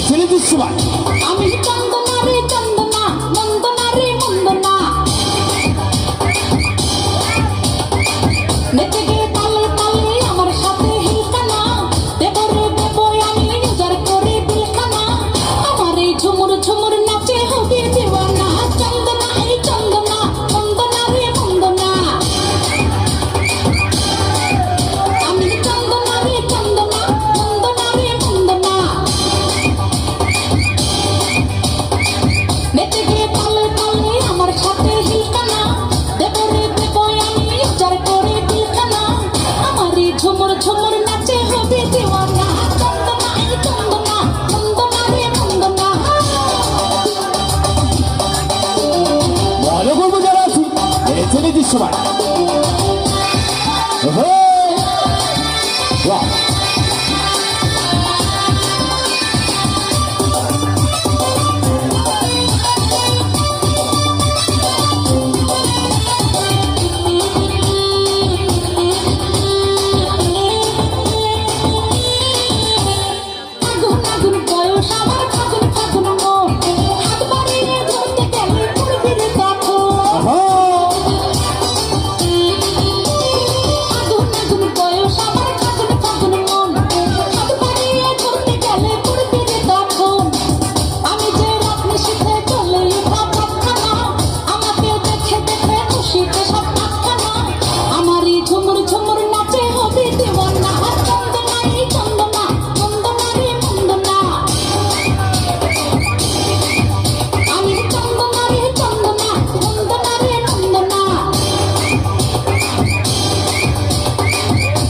ফিলিপিস আমি জেনে দৃশ্যমান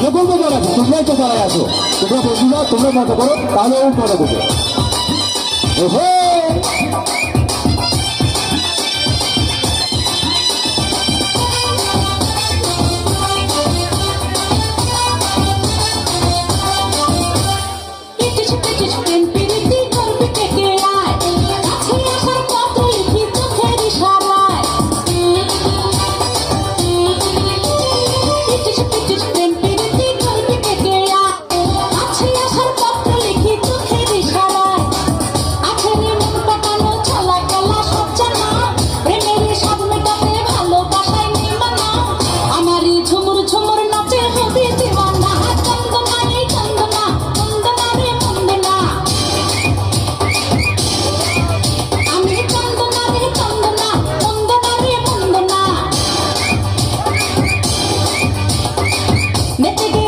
ভালো করব তারা তোমরাই তো তারা আছো তোমরা বন্ধুরা তোমরা মজা করো তাহলে ও মজা ಮೆತ್ತಿಗೆ